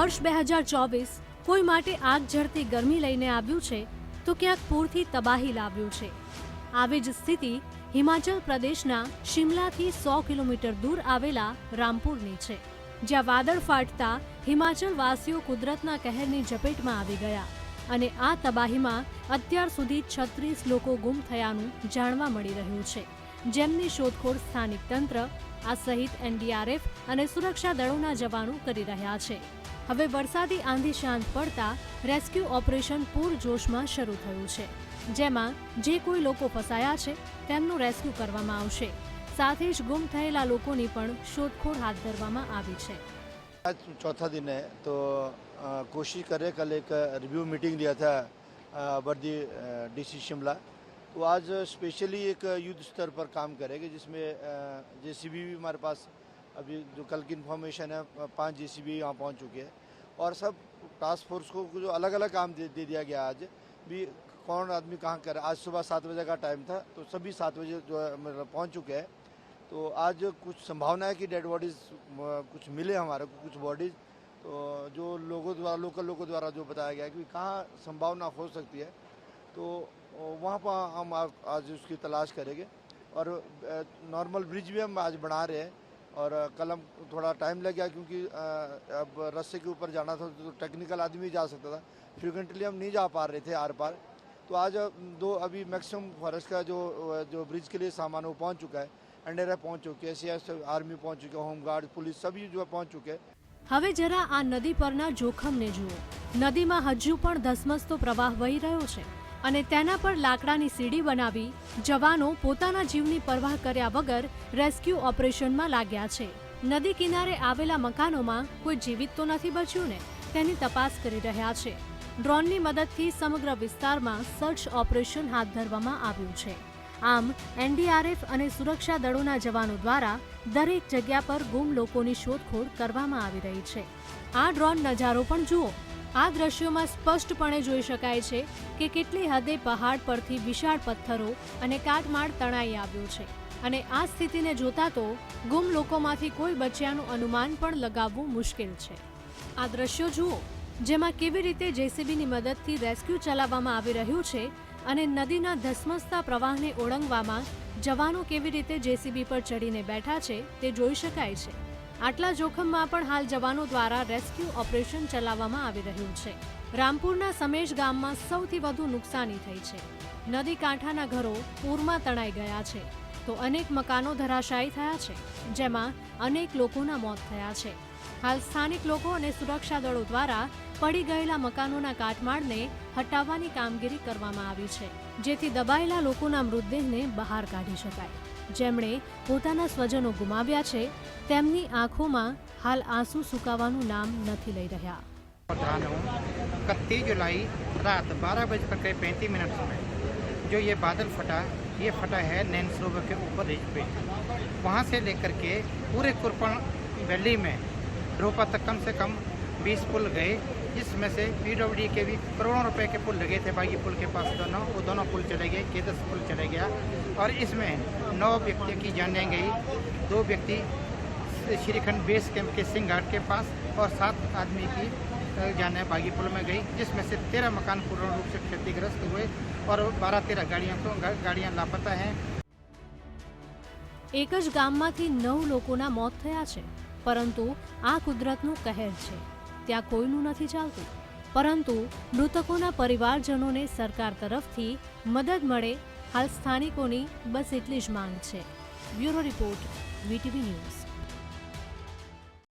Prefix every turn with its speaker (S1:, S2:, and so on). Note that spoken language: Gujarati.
S1: વર્ષ બે હજાર ચોવીસ કોઈ માટે આગ ઝરતી ગરમી લઈને આવ્યું છે, તો ક્યાંક પૂરથી તબાહી લાવ્યું છે. આવી જ સ્થિતિ હિમાચલ પ્રદેશના શિમલાથી સો કિલોમીટર દૂર આવેલા રામપુરની છે, જ્યાં વાદળ ફાટતા હિમાચલવાસીઓ કુદરતના કહેરની ઝપેટમાં આવી ગયા અને આ તબાહીમાં અત્યાર સુધી છત્રીસ લોકો ગુમ થયાનું જાણવા મળી રહ્યું છે. જેમની શોધખોળ સ્થાનિક તંત્ર, આ સહિત એનડીઆરએફ અને સુરક્ષા દળોના જવાનો કરી રહ્યા છે. હવે વરસાદી આંધી શાંત પડતા રેસ્ક્યુ ઓપરેશન પૂરજોશમાં શરૂ થયું છે જેમાં જે કોઈ લોકો ફસાયા છે તેમનું રેસ્ક્યુ કરવામાં આવશે સાથે જ ગુમ થયેલા લોકોની પણ શોધખોળ હાથ ધરવામાં આવી છે
S2: आज चौथा दिन है तो अ, कोशिश कर रहे कल एक रिव्यू मीटिंग लिया था अ, वर्दी डीसी शिमला तो आज स्पेशली एक युद्ध स्तर पर काम करेंगे जिसमें जेसीबी भी हमारे पास अभी जो कल की इन्फॉर्मेशन है पाँच जेसीबी यहाँ पहुँच चुके हैं। और सब टास्क फोर्स को जो अलग अलग काम दे, दे दिया गया आज। भी कौन आदमी कहाँ कर आज सुबह सात बजे का टाइम था तो सभी सात बजे जो है मतलब पहुँच चुके हैं। तो आज कुछ संभावना है कि डेड बॉडीज कुछ मिले हमारे को कुछ बॉडीज तो जो लोगों द्वारा लोकल लोगों द्वारा जो बताया गया कि कहाँ संभावना हो सकती है तो वहाँ पर हम आज उसकी तलाश करेंगे। और नॉर्मल ब्रिज भी हम आज बना रहे हैं। और अ, कल हम थोड़ा टाइम लग गया क्योंकि अ, अब रस्ते के ऊपर जाना था तो टेक्निकल आदमी ही जा सकता था फ्रिक्वेंटली हम नहीं जा पा रहे थे आर पार तो आज अ, दो अभी मैक्सिमम फॉरेस्ट का जो जो ब्रिज के लिए सामान है वो पहुंच चुका है एनडीआरएफ पहुंच चुके हैं सी आर्मी पहुंच चुके हैं होमगार्ड पुलिस सभी जो है पहुंच चुके हैं
S1: હવે જરા આ નદી પરના જોખમને જુઓ નદીમાં હજુ પણ ધસમસતો પ્રવાહ વહી રહ્યો છે અને તેના પર લાકડાની સીડી બનાવી જવાનો પોતાના જીવની પરવાહ કર્યા વગર રેસ્ક્યુ ઓપરેશનમાં લાગ્યા છે. નદી કિનારે આવેલા મકાનોમાં કોઈ જીવિત તો નથી બચ્યું ને? તેની તપાસ કરી રહ્યા છે. ડ્રોનની મદદથી સમગ્ર વિસ્તારમાં સર્ચ ઓપરેશન હાથ ધરવામાં આવ્યું છે. આમ, એનડીઆરએફ અને સુરક્ષા દળોના જવાનો દ્વારા દરેક જગ્યા પર ગુમ લોકોની શોધખોળ કરવામાં આવી રહી છે. આ ડ્રોન નજારો પણ જુઓ. આ દ્રશ્યોમાં સ્પષ્ટપણે જોઈ શકાય છે કે કેટલી હદે પહાડ પરથી વિશાળ પથ્થરો અને કાટમાળ તણાઈ આવ્યો છે. અને આ સ્થિતિને જોતા તો ગુમ લોકોમાંથી કોઈ બચ્યાનું અનુમાન પણ લગાવવું મુશ્કેલ છે. આ દ્રશ્યો જુઓ, જેમાં કેવી રીતે જેસીબીની મદદથી રેસ્ક્યુ ચલાવવામાં આવી રહ્યું છે અને નદીના ધસમસતા પ્રવાહને ઓળંગવામાં જવાનો કેવી રીતે જેસીબી પર ચડીને બેઠા છે તે જોઈ શકાય છે. આટલા જોખમમાં પણ હાલ જવાનો દ્વારા રેસ્ક્યુ ઓપરેશન ચલાવવામાં આવી રહ્યું છે. રામપુરના સમેશ ગામમાં સૌથી વધુ નુકસાની થઈ છે. નદી કાંઠાના ઘરો પૂરમાં તણાઈ ગયા છે. તો અનેક મકાનો ધરાશાયી થયા છે, જેમાં અનેક લોકોના મોત થયા છે. હાલ સ્થાનિક લોકો અને સુરક્ષા દળો દ્વારા પડી ગયેલા મકાનોના કાટમાળને હટાવવાની કામગીરી કરવામાં આવી છે, જેથી દબાયેલા લોકોના મૃતદેહને બહાર કાઢી શકાય. જેમણે પોતાના સ્વજનો ગુમાવ્યા છે તેમની આંખોમાં હાલ આંસુ સુકાવાનું નામ નથી લઈ રહ્યા
S3: प्रधान हूँ इकतीस जुलाई रात बारह बज कर के पैंतीस मिनट समय जो ये बादल फटा ये फटा है नैन सरोवर के ऊपर रिज पे वहाँ से लेकर के पूरे कुरपन वैली में रोपा तक कम से कम 20 पुल गए जिसमें से पीडब्ल्यू के भी करोड़ों रुपए के पुल लगे थे बागी पुल के पास दोनों वो दोनों पुल चले गए केदस पुल चले गया और इसमें नौ व्यक्तियों की जानें गई दो व्यक्ति श्रीखंड बेस कैंप के सिंह घाट के पास और सात आदमी की अ, जाने बागी पुल में गई जिसमें से तेरह मकान पूर्ण रूप से क्षतिग्रस्त हुए और बारह तेरह गाड़ियों को गा, गाड़ियाँ लापता हैं
S1: એક જ ગામમાંથી નવ લોકોના મોત થયા છે પરંતુ આ કુદરતનું કહેર છે ત્યાં કોઈનું નથી ચાલતું. પરંતુ મૃતકોના પરિવારજનોને સરકાર તરફથી મદદ મળે, હાલ સ્થાનિકોની બસ એટલી જ માંગ છે. Bureau report, VTV news.